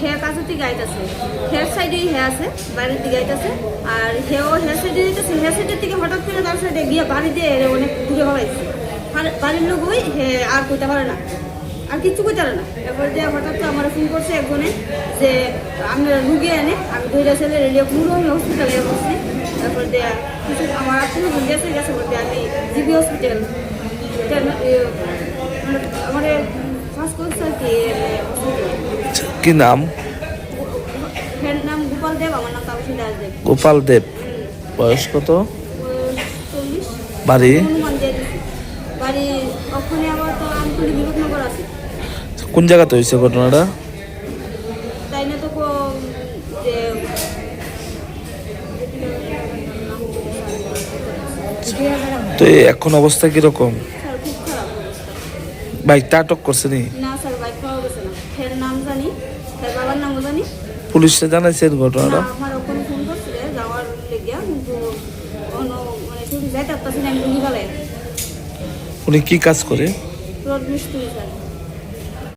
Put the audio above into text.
Hair কাছের দিকে আইতাছে হেয়ার সাইডে হেয়ার আছে, বাইরের দিকে আইতাছে আর হেও হেয়ার সাইডে দিতেছে হেয়ার সাইডের থেকে হঠাৎ করে তার সাইডে গিয়ে বাড়ি দিয়ে অনেক দূরে হলাইছে। বাড়ির লোক ওই হে আর কইতে পারে না। আর কিচ্ছু পারে না। এরপর দিয়ে হঠাৎ তো আমার ফোন করছে একজনে যে আমি রুগী এনে আমি দুইটা ছেলে রেডিও পুরো আমি হসপিটালে বসছি। তারপর দিয়ে কিছু আমার আত্মীয় বোন গেছে গেছে বলতে আমি জিবি হসপিটাল আমার ফার্স্ট করছে আর কি আচ্ছা, কি নাম? গোপাল দেব আমার নাম তাপসী দাস দেব। গোপাল দেব। বয়স কত? বাড়ি? বাড়ি ওখানে আবার তো আছে কোন জায়গাতে হয়েছে ঘটনাটা? তাই না তো তো এখন অবস্থা কীরকম? বাইকটা আটক করছে নি? পুলিশে জানাইছেন ঘটনাটা? মানে উনি কি কাজ করে?